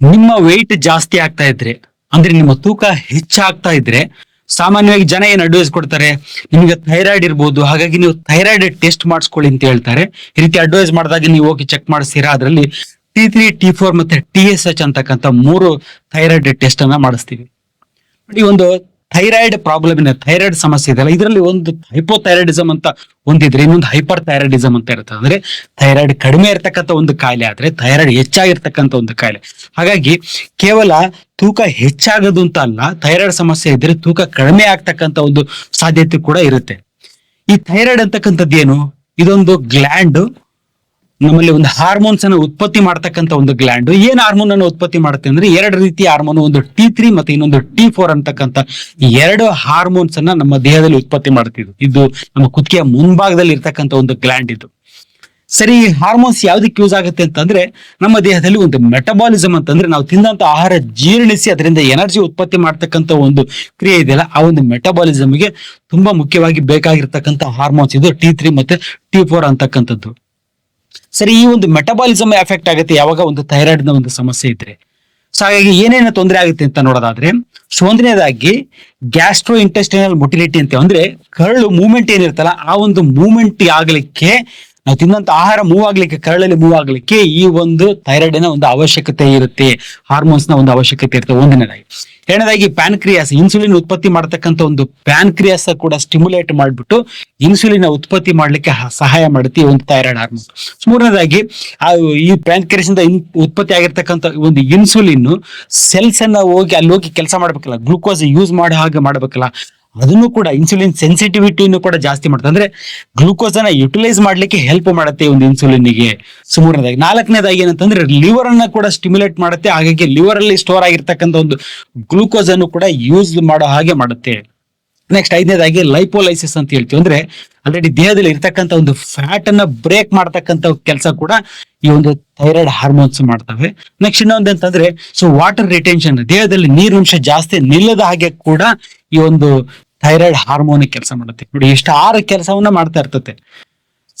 ನಿಮ್ಮ ವೆಯ್ಟ್ ಜಾಸ್ತಿ ಆಗ್ತಾ ಇದ್ರೆ, ಅಂದ್ರೆ ನಿಮ್ಮ ತೂಕ ಹೆಚ್ಚಾಗ್ತಾ ಇದ್ರೆ, ಸಾಮಾನ್ಯವಾಗಿ ಜನ ಏನ್ ಅಡ್ವೈಸ್ ಕೊಡ್ತಾರೆ? ನಿಮಗೆ ಥೈರಾಯ್ಡ್ ಇರ್ಬೋದು, ಹಾಗಾಗಿ ನೀವು ಥೈರಾಯ್ಡ್ ಟೆಸ್ಟ್ ಮಾಡಿಸ್ಕೊಳ್ಳಿ ಅಂತ ಹೇಳ್ತಾರೆ. ಈ ರೀತಿ ಅಡ್ವೈಸ್ ಮಾಡಿದಾಗ ನೀವು ಹೋಗಿ ಚೆಕ್ ಮಾಡಿಸ್ತೀರಾ ಅದರಲ್ಲಿ ಟಿ ತ್ರೀ ಟಿ ಫೋರ್ ಮತ್ತೆ ಟಿ ಎಸ್ ಎಚ್ ಅಂತಕ್ಕಂಥ ಮೂರು ಥೈರಾಯ್ಡ್ ಟೆಸ್ಟ್ ಅನ್ನ ಮಾಡಿಸ್ತೀವಿ. ನೋಡಿ ಒಂದು ಥೈರಾಯ್ಡ್ ಪ್ರಾಬ್ಲಮ್ ಇದೆ ಥೈರಾಯ್ಡ್ ಸಮಸ್ಯೆ ಇದೆಯಲ್ಲ, ಇದರಲ್ಲಿ ಒಂದು ಹೈಪೋಥೈರಾಯ್ಡಿಸಮ್ ಅಂತ ಒಂದಿದ್ರೆ ಇನ್ನೊಂದು ಹೈಪರ್ ಥೈರಾಯ್ಡಿಸಮ್ ಅಂತ ಇರುತ್ತೆ. ಅಂದ್ರೆ ಥೈರಾಯ್ಡ್ ಕಡಿಮೆ ಇರತಕ್ಕಂಥ ಒಂದು ಕಾಯಿಲೆ ಆದ್ರೆ ಥೈರಾಯ್ಡ್ ಹೆಚ್ಚಾಗಿರ್ತಕ್ಕಂಥ ಒಂದು ಕಾಯಿಲೆ. ಹಾಗಾಗಿ ಕೇವಲ ತೂಕ ಹೆಚ್ಚಾಗೋದು ಅಂತ ಅಲ್ಲ ಥೈರಾಯ್ಡ್ ಸಮಸ್ಯೆ ಇದ್ರೆ ತೂಕ ಕಡಿಮೆ ಆಗ್ತಕ್ಕಂಥ ಒಂದು ಸಾಧ್ಯತೆ ಕೂಡ ಇರುತ್ತೆ. ಈ ಥೈರಾಯ್ಡ್ ಅಂತಕ್ಕಂಥದ್ದು ಏನು? ಇದೊಂದು ಗ್ಲ್ಯಾಂಡ್ ನಮ್ಮಲ್ಲಿ ಒಂದು ಹಾರ್ಮೋನ್ಸ್ ಅನ್ನು ಉತ್ಪತ್ತಿ ಮಾಡ್ತಕ್ಕಂಥ ಒಂದು ಗ್ಲ್ಯಾಂಡ್ ಏನ್ ಹಾರ್ಮೋನ್ ಅನ್ನು ಉತ್ಪತ್ತಿ ಮಾಡುತ್ತೆ ಅಂದ್ರೆ ಎರಡು ರೀತಿಯ ಹಾರ್ಮೋನ್ ಒಂದು ಟಿ ತ್ರೀ ಮತ್ತೆ ಇನ್ನೊಂದು ಟಿ ಫೋರ್ ಅಂತಕ್ಕಂಥ ಎರಡು ಹಾರ್ಮೋನ್ಸ್ ಅನ್ನ ನಮ್ಮ ದೇಹದಲ್ಲಿ ಉತ್ಪತ್ತಿ ಮಾಡ್ತಿದ್ರು ಇದು ನಮ್ಮ ಕುತ್ತಿಗೆಯ ಮುಂಭಾಗದಲ್ಲಿ ಇರ್ತಕ್ಕಂಥ ಒಂದು ಗ್ಲ್ಯಾಂಡ್ ಇದು. ಸರಿ, ಈ ಹಾರ್ಮೋನ್ಸ್ ಯಾವ್ದಕ್ಕೆ ಯೂಸ್ ಆಗುತ್ತೆ ಅಂತಂದ್ರೆ ನಮ್ಮ ದೇಹದಲ್ಲಿ ಒಂದು ಮೆಟಬಾಲಿಸಮ್ ಅಂತಂದ್ರೆ ನಾವು ತಿಂದಂತ ಆಹಾರ ಜೀರ್ಣಿಸಿ ಅದರಿಂದ ಎನರ್ಜಿ ಉತ್ಪತ್ತಿ ಮಾಡ್ತಕ್ಕಂಥ ಒಂದು ಕ್ರಿಯೆ ಇದೆಯಲ್ಲ, ಆ ಒಂದು ಮೆಟಬಾಲಿಸಮ್ಗೆ ತುಂಬಾ ಮುಖ್ಯವಾಗಿ ಬೇಕಾಗಿರ್ತಕ್ಕಂಥ ಹಾರ್ಮೋನ್ಸ್ ಇದು ಟಿ ತ್ರೀ ಮತ್ತೆ ಟಿ ಫೋರ್ ಅಂತಕ್ಕಂಥದ್ದು. ಸರಿ, ಈ ಒಂದು ಮೆಟಬಾಲಿಸಮ್ ಎಫೆಕ್ಟ್ ಆಗುತ್ತೆ ಯಾವಾಗ ಒಂದು ಥೈರಾಯ್ಡ್ನ ಒಂದು ಸಮಸ್ಯೆ ಇದ್ರೆ. ಸೊ ಹಾಗಾಗಿ ಏನೇನು ತೊಂದರೆ ಆಗುತ್ತೆ ಅಂತ ನೋಡೋದಾದ್ರೆ ಒಂದನೇದಾಗಿ ಗ್ಯಾಸ್ಟ್ರೋ ಇಂಟೆಸ್ಟೈನಲ್ ಮೊಟಿಲಿಟಿ ಅಂತ ಅಂದ್ರೆ ಕರಳು ಮೂವ್ಮೆಂಟ್ ಏನಿರ್ತಲ್ಲ ಆ ಒಂದು ಮೂವ್ಮೆಂಟ್ ಆಗ್ಲಿಕ್ಕೆ ನಾವು ತಿನ್ನಂತ ಆಹಾರ ಮೂವ್ ಆಗ್ಲಿಕ್ಕೆ, ಕರಳಲ್ಲಿ ಮೂವ್ ಆಗ್ಲಿಕ್ಕೆ ಈ ಒಂದು ಥೈರಾಯ್ಡಿನ ಒಂದು ಅವಶ್ಯಕತೆ ಇರುತ್ತೆ. ಹಾರ್ಮೋನ್ಸ್ನ ಒಂದು ಅವಶ್ಯಕತೆ ಇರುತ್ತೆ. ಒಂದನೇದಾಗಿ. ಎರಡನೇದಾಗಿ ಪ್ಯಾನ್ಕ್ರಿಯಾಸ್ ಇನ್ಸುಲಿನ್ ಉತ್ಪತ್ತಿ ಮಾಡತಕ್ಕಂಥ ಒಂದು ಪ್ಯಾನ್ಕ್ರಿಯಾಸ್ ಕೂಡ ಸ್ಟಿಮ್ಯುಲೇಟ್ ಮಾಡಿಬಿಟ್ಟು ಇನ್ಸುಲಿನ್ ಉತ್ಪತ್ತಿ ಮಾಡ್ಲಿಕ್ಕೆ ಸಹಾಯ ಮಾಡುತ್ತೆ ಒಂದು ಥೈರಾಯ್ಡ್ ಹಾರ್ಮೋನ್ ಮೂರನೇದಾಗಿ ಈ ಪ್ಯಾನ್ಕ್ರಿಯಾಸ್ ಇಂದ ಉತ್ಪತ್ತಿ ಆಗಿರ್ತಕ್ಕಂಥ ಒಂದು ಇನ್ಸುಲಿನ್ ಸೆಲ್ಸ್ ಅನ್ನ ಹೋಗಿ ಅಲ್ಲಿ ಹೋಗಿ ಕೆಲಸ ಮಾಡ್ಬೇಕಲ್ಲ ಗ್ಲೂಕೋಸ್ ಯೂಸ್ ಮಾಡೋ ಹಾಗೆ ಮಾಡ್ಬೇಕಲ್ಲ ಅದನ್ನು ಕೂಡ ಇನ್ಸುಲಿನ್ ಸೆನ್ಸಿಟಿವಿಟಿಯನ್ನು ಕೂಡ ಜಾಸ್ತಿ ಮಾಡುತ್ತೆ ಅಂದ್ರೆ ಗ್ಲೂಕೋಸ್ ಅನ್ನ ಯುಟಿಲೈಸ್ ಮಾಡ್ಲಿಕ್ಕೆ ಹೆಲ್ಪ್ ಮಾಡುತ್ತೆ ಒಂದು ಇನ್ಸುಲಿನ್ಗೆ ಮೂರನೇದಾಗಿ ನಾಲ್ಕನೇದಾಗಿ ಏನಂತಂದ್ರೆ ಲಿವರ್ ಅನ್ನ ಕೂಡ ಸ್ಟಿಮ್ಯುಲೇಟ್ ಮಾಡುತ್ತೆ. ಹಾಗಾಗಿ ಲಿವರ್ ಅಲ್ಲಿ ಸ್ಟೋರ್ ಆಗಿರ್ತಕ್ಕಂಥ ಒಂದು ಗ್ಲೂಕೋಸ್ ಅನ್ನು ಕೂಡ ಯೂಸ್ ಮಾಡೋ ಹಾಗೆ ಮಾಡುತ್ತೆ. ನೆಕ್ಸ್ಟ್ ಐದನೇದಾಗಿ ಲೈಪೋಲೈಸಿಸ್ ಅಂತ ಹೇಳ್ತೀವಿ. ಅಂದ್ರೆ ಆಲ್ರೆಡಿ ದೇಹದಲ್ಲಿ ಇರ್ತಕ್ಕಂಥ ಒಂದು ಫ್ಯಾಟ್ ಅನ್ನ ಬ್ರೇಕ್ ಮಾಡ್ತಕ್ಕಂಥ ಕೆಲಸ ಕೂಡ ಈ ಒಂದು ಥೈರಾಯ್ಡ್ ಹಾರ್ಮೋನ್ಸ್ ಮಾಡ್ತವೆ. ನೆಕ್ಸ್ಟ್ ಇನ್ನೊಂದು ಅಂತಂದ್ರೆ ಸೊ ವಾಟರ್ ರಿಟೆನ್ಷನ್ ದೇಹದಲ್ಲಿ ನೀರಿನಂಶ ಜಾಸ್ತಿ ನಿಲ್ಲದ ಹಾಗೆ ಕೂಡ ಈ ಒಂದು ಥೈರಾಯ್ಡ್ ಹಾರ್ಮೋನ್ ಕೆಲಸ ಮಾಡುತ್ತೆ. ನೋಡಿ ಎಷ್ಟು ಆರು ಕೆಲಸವನ್ನ ಮಾಡ್ತಾ ಇರ್ತತೆ.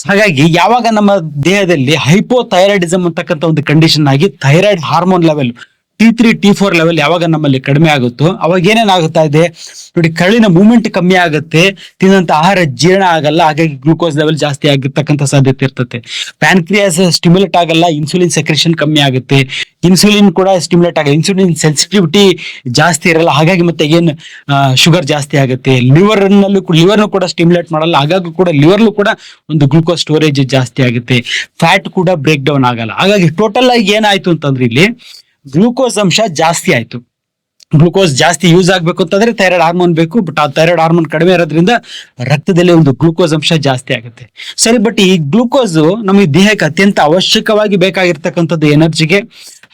ಹಾಗಾಗಿ ಯಾವಾಗ ನಮ್ಮ ದೇಹದಲ್ಲಿ ಹೈಪೋಥೈರಾಯ್ಡಿಸಮ್ ಅಂತಕ್ಕಂಥ ಒಂದು ಕಂಡೀಷನ್ ಆಗಿ thyroid hormone level T three T four level ಯಾವಾಗ ನಮ್ಮಲ್ಲಿ ಕಡಿಮೆ ಆಗುತ್ತೋ ಅವಾಗ ಏನೇನಾಗುತ್ತಾ ಇದೆ? ನೋಡಿ ಕರಳಿನ ಮೂವ್ಮೆಂಟ್ ಕಮ್ಮಿ ಆಗುತ್ತೆ, ತಿನ್ನಂತ ಆಹಾರ ಜೀರ್ಣ ಆಗಲ್ಲ, ಹಾಗಾಗಿ ಗ್ಲೂಕೋಸ್ ಲೆವೆಲ್ ಜಾಸ್ತಿ ಆಗಿರ್ತಕ್ಕಂಥ ಸಾಧ್ಯತೆ ಇರ್ತದೆ. ಪ್ಯಾನ್ಕ್ರಿಯಾಸ್ ಸ್ಟಿಮ್ಯುಲೇಟ್ ಆಗಲ್ಲ ಇನ್ಸುಲಿನ್ ಸೆಕ್ರೇಷನ್ ಕಮ್ಮಿ ಆಗುತ್ತೆ. ಇನ್ಸುಲಿನ್ ಕೂಡ ಸ್ಟಿಮ್ಯುಲೇಟ್ ಆಗಲ್ಲ ಇನ್ಸುಲಿನ್ ಸೆನ್ಸಿಟಿವಿಟಿ ಜಾಸ್ತಿ ಇರಲ್ಲ, ಹಾಗಾಗಿ ಮತ್ತೆ ಏನು ಶುಗರ್ ಜಾಸ್ತಿ ಆಗುತ್ತೆ. ಲಿವರ್ ನಲ್ಲೂ ಲಿವರ್ನು ಕೂಡ ಸ್ಟಿಮ್ಯುಲೇಟ್ ಮಾಡಲ್ಲ, ಹಾಗಾಗಿ ಕೂಡ ಲಿವರ್ಲು ಕೂಡ ಒಂದು ಗ್ಲೂಕೋಸ್ ಸ್ಟೋರೇಜ್ ಜಾಸ್ತಿ ಆಗುತ್ತೆ. ಫ್ಯಾಟ್ ಕೂಡ ಬ್ರೇಕ್ ಡೌನ್ ಆಗಲ್ಲ. ಹಾಗಾಗಿ ಟೋಟಲ್ ಆಗಿ ಏನಾಯ್ತು ಅಂತಂದ್ರೆ ಇಲ್ಲಿ ಗ್ಲೂಕೋಸ್ ಅಂಶ ಜಾಸ್ತಿ ಆಯ್ತು. ಗ್ಲೂಕೋಸ್ ಜಾಸ್ತಿ ಯೂಸ್ ಆಗ್ಬೇಕು ಅಂತಂದ್ರೆ ಥೈರಾಯ್ಡ್ ಹಾರ್ಮೋನ್ ಬೇಕು, ಬಟ್ ಆ ಥೈರಾಯ್ಡ್ ಹಾರ್ಮೋನ್ ಕಡಿಮೆ ಇರೋದ್ರಿಂದ ರಕ್ತದಲ್ಲಿ ಒಂದು ಗ್ಲೂಕೋಸ್ ಅಂಶ ಜಾಸ್ತಿ ಆಗುತ್ತೆ. ಸರಿ, ಬಟ್ ಈ ಗ್ಲೂಕೋಸ್ ನಮಗೆ ದೇಹಕ್ಕೆ ಅತ್ಯಂತ ಅವಶ್ಯಕವಾಗಿ ಬೇಕಾಗಿರ್ತಕ್ಕಂಥದ್ದು ಎನರ್ಜಿಗೆ.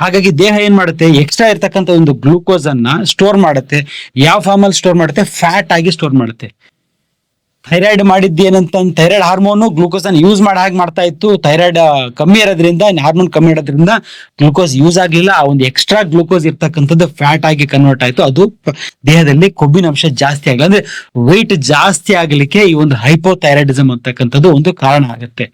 ಹಾಗಾಗಿ ದೇಹ ಏನ್ ಮಾಡುತ್ತೆ? ಎಕ್ಸ್ಟ್ರಾ ಇರ್ತಕ್ಕಂಥ ಒಂದು ಗ್ಲೂಕೋಸ್ ಅನ್ನ ಸ್ಟೋರ್ ಮಾಡುತ್ತೆ. ಯಾವ ಫಾರ್ಮಲ್ಲಿ ಸ್ಟೋರ್ ಮಾಡುತ್ತೆ? ಫ್ಯಾಟ್ ಆಗಿ ಸ್ಟೋರ್ ಮಾಡುತ್ತೆ. ಥೈರಾಯ್ಡ್ ಮಾಡಿದ್ದೇನಂತ ಥೈರಾಯ್ಡ್ ಹಾರ್ಮೋನ್ ಗ್ಲೂಕೋಸ್ ಅನ್ನು ಯೂಸ್ ಮಾಡೋ ಹಾಗೆ ಮಾಡ್ತಾ ಇತ್ತು. ಥೈರಾಯ್ಡ್ ಕಮ್ಮಿ ಇರೋದ್ರಿಂದ ಹಾರ್ಮೋನ್ ಕಮ್ಮಿ ಇರೋದ್ರಿಂದ ಗ್ಲೂಕೋಸ್ ಯೂಸ್ ಆಗಲಿಲ್ಲ. ಆ ಒಂದು ಎಕ್ಸ್ಟ್ರಾ ಗ್ಲೂಕೋಸ್ ಇರ್ತಕ್ಕಂಥದ್ದು ಫ್ಯಾಟ್ ಆಗಿ ಕನ್ವರ್ಟ್ ಆಯಿತು. ಅದು ದೇಹದಲ್ಲಿ ಕೊಬ್ಬಿನ ಅಂಶ ಜಾಸ್ತಿ ಆಗಲಿಲ್ಲ. ಅಂದ್ರೆ ವೆಯ್ಟ್ ಜಾಸ್ತಿ ಆಗಲಿಕ್ಕೆ ಈ ಒಂದು ಹೈಪೋಥೈರಾಯ್ಡಿಸಮ್ ಅಂತಕ್ಕಂಥದ್ದು ಒಂದು ಕಾರಣ ಆಗುತ್ತೆ.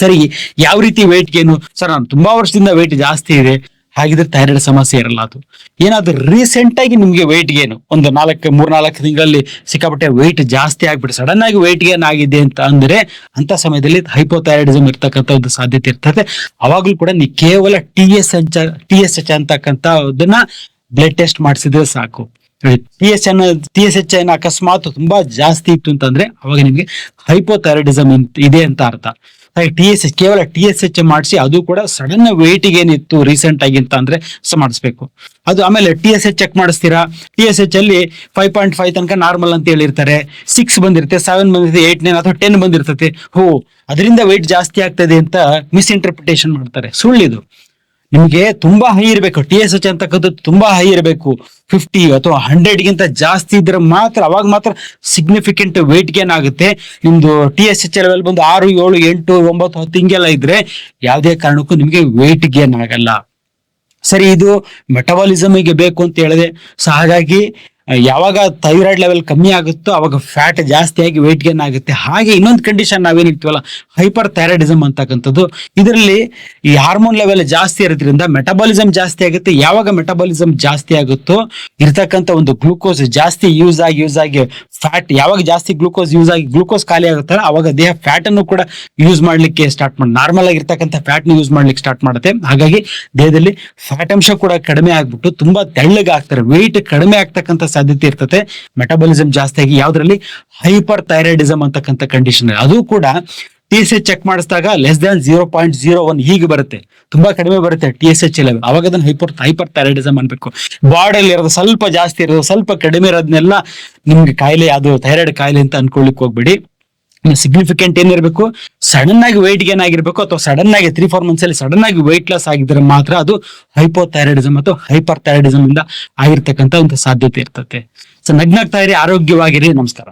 ಸರಿ ಯಾವ ರೀತಿ weight ಗೇನು ಸರ್, ನಾನು ತುಂಬಾ ವರ್ಷದಿಂದ ವೆಯ್ಟ್ ಜಾಸ್ತಿ ಇದೆ. ಹಾಗಿದ್ರೆ ಥೈರಾಯ್ಡ್ ಸಮಸ್ಯೆ ಇರಲ್ಲ ಅದು. ಏನಾದ್ರೂ ರೀಸೆಂಟ್ ಆಗಿ ನಿಮ್ಗೆ weight ಗೇನು ಒಂದು ನಾಲ್ಕು, ಮೂರ್ನಾಲ್ಕು ತಿಂಗಳಲ್ಲಿ ಸಿಕ್ಕಾಪಟ್ಟೆ weight ಜಾಸ್ತಿ ಆಗ್ಬಿಟ್ಟು ಸಡನ್ ಆಗಿ weight ಗೇನ್ ಆಗಿದೆ ಅಂತ ಅಂದ್ರೆ ಅಂತ ಸಮಯದಲ್ಲಿ ಹೈಪೋಥೈರಾಯ್ಡಿಸಮ್ ಇರ್ತಕ್ಕಂಥ ಒಂದು ಸಾಧ್ಯತೆ ಇರ್ತದೆ. ಅವಾಗಲೂ ಕೂಡ ನೀವು ಕೇವಲ T S H T S H ಅಂತಕ್ಕಂಥದನ್ನ blood test ಮಾಡಿಸಿದ್ರೆ ಸಾಕು. T S N T S H N ಅಕಸ್ಮಾತ್ ತುಂಬಾ ಜಾಸ್ತಿ ಇತ್ತು ಅಂತಂದ್ರೆ ಅವಾಗ ನಿಮ್ಗೆ ಹೈಪೋಥೈರಾಯ್ಡಿಸಮ್ ಇದೆ ಅಂತ ಅರ್ಥ. ಟಿ ಎಸ್ ಎಚ್ ಕೇವಲ ಟಿ ಎಸ್ ಎಚ್ ಮಾಡಿಸಿ ಅದು ಕೂಡ ಸಡನ್ ವೇಟ್ ಏನಿತ್ತು ರೀಸೆಂಟ್ ಆಗಿ ಅಂತ ಅಂದ್ರೆ ಸೊ ಮಾಡಿಸ್ಬೇಕು. ಅದು ಆಮೇಲೆ ಟಿ ಎಸ್ ಎಚ್ ಚೆಕ್ ಮಾಡಿಸ್ತೀರಾ? ಟಿ ಎಸ್ ಎಚ್ ಅಲ್ಲಿ ಫೈವ್ ಪಾಯಿಂಟ್ ಫೈವ್ ತನಕ ನಾರ್ಮಲ್ ಅಂತ ಹೇಳಿರ್ತಾರೆ. ಸಿಕ್ಸ್ ಬಂದಿರುತ್ತೆ ಸೆವೆನ್ ಬಂದಿರುತ್ತೆ ಏಟ್ ನೈನ್ ಅಥವಾ ಟೆನ್ ಬಂದಿರ್ತದೆ. ಹೋ, ಅದರಿಂದ ವೆಯ್ಟ್ ಜಾಸ್ತಿ ಆಗ್ತದೆ ಅಂತ ಮಿಸ್ ಮಿಸ್ಇಂಟರ್ಪ್ರಿಟೇಷನ್ ಮಾಡ್ತಾರೆ. ಸುಳ್ಳಿದು. ನಿಮ್ಗೆ ತುಂಬಾ ಹೈ ಇರಬೇಕು. ಟಿ ಎಸ್ ಎಚ್ ಅಂತಕ್ಕಂಥದ್ದು ತುಂಬಾ ಹೈ ಇರಬೇಕು. ಫಿಫ್ಟಿ ಅಥವಾ ಹಂಡ್ರೆಡ್ ಗಿಂತ ಜಾಸ್ತಿ ಇದ್ರೆ ಮಾತ್ರ, ಅವಾಗ ಮಾತ್ರ ಸಿಗ್ನಿಫಿಕೆಂಟ್ ವೆಯ್ಟ್ ಗೇನ್ ಆಗುತ್ತೆ. ನಿಮ್ದು ಟಿ ಎಸ್ ಎಚ್ ಲೆವೆಲ್ ಬಂದು ಆರು, ಏಳು, ಎಂಟು, ಒಂಬತ್ತು, ಹತ್ತು ಹಿಂಗೆಲ್ಲ ಇದ್ರೆ ಯಾವುದೇ ಕಾರಣಕ್ಕೂ ನಿಮಗೆ ವೆಯ್ಟ್ ಗೇನ್ ಆಗಲ್ಲ. ಸರಿ, ಇದು ಮೆಟಬಾಲಿಸಮ್ಗೆ ಬೇಕು ಅಂತ ಹೇಳಿದೆ. ಸೊ, ಹಾಗಾಗಿ ಯಾವಾಗ ಥೈರಾಯ್ಡ್ ಲೆವೆಲ್ ಕಮ್ಮಿ ಆಗುತ್ತೋ ಅವಾಗ ಫ್ಯಾಟ್ ಜಾಸ್ತಿ ಆಗಿ ವೆಯ್ಟ್ ಗೇನ್ ಆಗುತ್ತೆ. ಹಾಗೆ ಇನ್ನೊಂದು ಕಂಡೀಷನ್ ನಾವೇನು ಹೇಳ್ತೀವಲ್ಲ ಹೈಪರ್ ಥೈರಾಯ್ಡಿಸಮ್ ಅಂತಕ್ಕಂಥದ್ದು. ಇದರಲ್ಲಿ ಈ ಹಾರ್ಮೋನ್ ಲೆವೆಲ್ ಜಾಸ್ತಿ ಇರೋದ್ರಿಂದ ಮೆಟಬಾಲಿಸಮ್ ಜಾಸ್ತಿ ಆಗುತ್ತೆ. ಯಾವಾಗ ಮೆಟಬಾಲಿಸಮ್ ಜಾಸ್ತಿ ಆಗುತ್ತೋ ಇರ್ತಕ್ಕಂಥ ಒಂದು ಗ್ಲೂಕೋಸ್ ಜಾಸ್ತಿ ಯೂಸ್ ಆಗಿ ಯೂಸ್ ಆಗಿ ಫ್ಯಾಟ್ ಯಾವಾಗ ಜಾಸ್ತಿ ಗ್ಲೂಕೋಸ್ ಯೂಸ್ ಆಗಿ ಗ್ಲೂಕೋಸ್ ಖಾಲಿ ಆಗುತ್ತಲ್ಲ ಅವಾಗ ದೇಹ ಫ್ಯಾಟ್ ಅನ್ನು ಕೂಡ ಯೂಸ್ ಮಾಡ್ಲಿಕ್ಕೆ ಸ್ಟಾರ್ಟ್ ಮಾಡಿ ನಾರ್ಮಲ್ ಆಗಿರ್ತಕ್ಕಂಥ ಫ್ಯಾಟ್ ಯೂಸ್ ಮಾಡ್ಲಿಕ್ಕೆ ಸ್ಟಾರ್ಟ್ ಮಾಡುತ್ತೆ. ಹಾಗಾಗಿ ದೇಹದಲ್ಲಿ ಫ್ಯಾಟ್ ಅಂಶ ಕೂಡ ಕಡಿಮೆ ಆಗ್ಬಿಟ್ಟು ತುಂಬಾ ತೆಳ್ಳಗಾಗ್ತಾರೆ. ವೆಯ್ಟ್ ಕಡಿಮೆ ಆಗ್ತಕ್ಕಂಥ ಸಾಧ್ಯತೆ ಇರ್ತದೆ. ಮೆಟಾಬಾಲಿಸಮ್ ಜಾಸ್ತಿ ಆಗಿ ಯಾವ್ದ್ರಲ್ಲಿ? ಹೈಪರ್ ಥೈರಾಯ್ಡಿಸಮ್ ಅಂತಕ್ಕಂಥ ಕಂಡೀಷನ್ ಅದು ಕೂಡ ಟಿ ಎಸ್ ಎಚ್ ಚೆಕ್ ಮಾಡಿಸಿದಾಗ less than zero point zero one ಹೀಗೆ ಬರುತ್ತೆ. ತುಂಬಾ ಕಡಿಮೆ ಬರುತ್ತೆ ಟಿ ಎಸ್ ಎಚ್ ಲೆವೆಲ್ ಅವಾಗ ಅದನ್ನ ಹೈಪರ್ ಹೈಪರ್ ಥೈರಾಯ್ಡಿಸಮ್ ಅನ್ಬೇಕು. ಬಾಡಿಯಲ್ಲಿ ಇರೋದು ಸ್ವಲ್ಪ ಜಾಸ್ತಿ ಇರೋದು, ಸ್ವಲ್ಪ ಕಡಿಮೆ ಇರೋದನ್ನೆಲ್ಲ ನಿಮ್ಗೆ ಕಾಯಿಲೆ, ಅದು ಥೈರಾಯ್ಡ್ ಕಾಯಿಲೆ ಅಂತ ಅನ್ಕೊಳ್ಲಿಕ್ಕೆ ಹೋಗ್ಬೇಡಿ. ಸಿಗ್ನಿಫಿಕೆಂಟ್ ಏನಿರಬೇಕು? ಸಡನ್ ಆಗಿ ವೆಯ್ಟ್ ಗೇನ್ ಆಗಿರ್ಬೇಕು ಅಥವಾ ಸಡನ್ ಆಗಿ ತ್ರೀ ಫೋರ್ ಮಂತ್ಸ್ ಅಲ್ಲಿ ಸಡನ್ ಆಗಿ ವೆಯ್ಟ್ ಲಾಸ್ ಆಗಿದ್ರೆ ಮಾತ್ರ ಅದು ಹೈಪೋಥೈರಾಯ್ಡಿಸಮ್ ಅಥವಾ ಹೈಪರ್ ಥೈರಾಯ್ಡಿಸಮ್ ಇಂದ ಆಗಿರ್ತಕ್ಕಂಥ ಒಂದು ಸಾಧ್ಯತೆ ಇರ್ತದೆ. ಸೊ ನಗ್ನಾಗ್ತಾ ಇರಿ, ಆರೋಗ್ಯವಾಗಿರಿ. ನಮಸ್ಕಾರ.